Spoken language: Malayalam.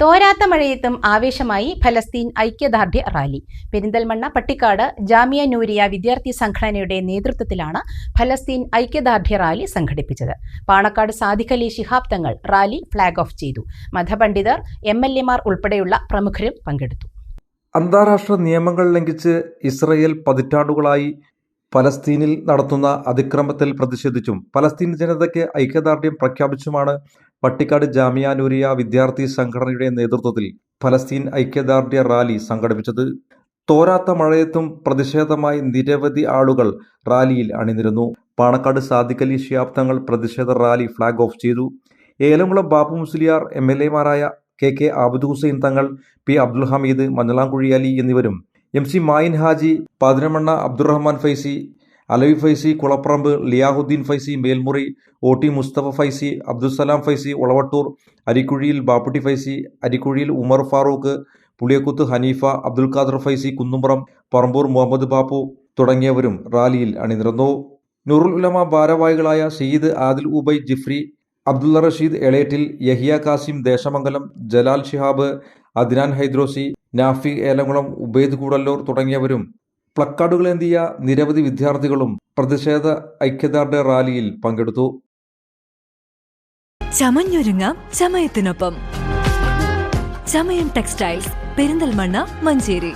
തോരാത്ത മഴയത്തും ആവേശമായി ഫലസ്തീൻ ഐക്യദാർഢ്യ റാലി. പെരിന്തൽമണ്ണ പട്ടിക്കാട് ജാമിയ നൂരിയ വിദ്യാർത്ഥി സംഘടനയുടെ നേതൃത്വത്തിലാണ് ഫലസ്തീൻ ഐക്യദാർഢ്യ റാലി സംഘടിപ്പിച്ചത്. Panakkad Sadiqali Shihab Thangal rally flag off ചെയ്തു. മതപണ്ഡിതർ എം എൽ എമാർ ഉൾപ്പെടെയുള്ള പ്രമുഖരും പങ്കെടുത്തു. അന്താരാഷ്ട്ര നിയമങ്ങൾ ലംഘിച്ച് ഇസ്രയേൽ പതിറ്റാണ്ടുകളായി പലസ്തീനിൽ നടത്തുന്ന അതിക്രമത്തിൽ പ്രതിഷേധിച്ചും പലസ്തീൻ ജനതയ്ക്ക് ഐക്യദാർഢ്യം പ്രഖ്യാപിച്ചുമാണ് പട്ടിക്കാട് ജാമിയാനൂരിയ വിദ്യാർത്ഥി സംഘടനയുടെ നേതൃത്വത്തിൽ ഫലസ്തീൻ ഐക്യദാർഢ്യ റാലി സംഘടിപ്പിച്ചത്. തോരാത്ത മഴയത്തും പ്രതിഷേധമായി നിരവധി ആളുകൾ റാലിയിൽ അണിനിരുന്നു. പാണക്കാട് സാദിഖലി ഷിയാബ് തങ്ങൾ പ്രതിഷേധ റാലി ഫ്ളാഗ് ഓഫ് ചെയ്തു. Elamkulam Babu Musliyar M L എമാരായ K K Abid Hussain Thangal P Abdul Hameed Manjalamkuzhi Ali എന്നിവരും M C Mayin Haji Pathinamanna Abdurahman Faizy Alavi Faizy Kulapparamb Liyahuddeen Faizy Melmuri O T Musthafa Faizy Abdussalam Faizy Olavattoor അരിക്കുഴിയിൽ Bapputty Faizy അരിക്കുഴിയിൽ Umar Farooq Puliyakkuth Haneefa Abdul Khader Faizy Kunnumpuram Parambur Muhammad Bappu തുടങ്ങിയവരും റാലിയിൽ അണിനിരന്നു. നൂറുൽ ഉലമ ഭാരവാഹികളായ സയ്യിദ് ആദിൽ ഉബൈ ജിഫ്രി അബ്ദുള്ള റഷീദ് എളേറ്റിൽ യഹിയ കാസിം ദേശമംഗലം ജലാൽ ഷിഹാബ് അദ്നാൻ ഹൈദ്രോസി നാഫി ഏലംകുളം ഉബൈദ് കൂടല്ലൂർ തുടങ്ങിയവരും പ്ലക്കാർഡുകളേന്തിയ നിരവധി വിദ്യാർത്ഥികളും പ്രതിഷേധ ഐക്യദാർഢ്യ റാലിയിൽ പങ്കെടുത്തു. ചമഞ്ഞൊരുങ്ങാം ചമയത്തിനൊപ്പം. ചമയം ടെക്സ്റ്റൈൽസ് പെരിന്തൽമണ്ണ മഞ്ചേരി.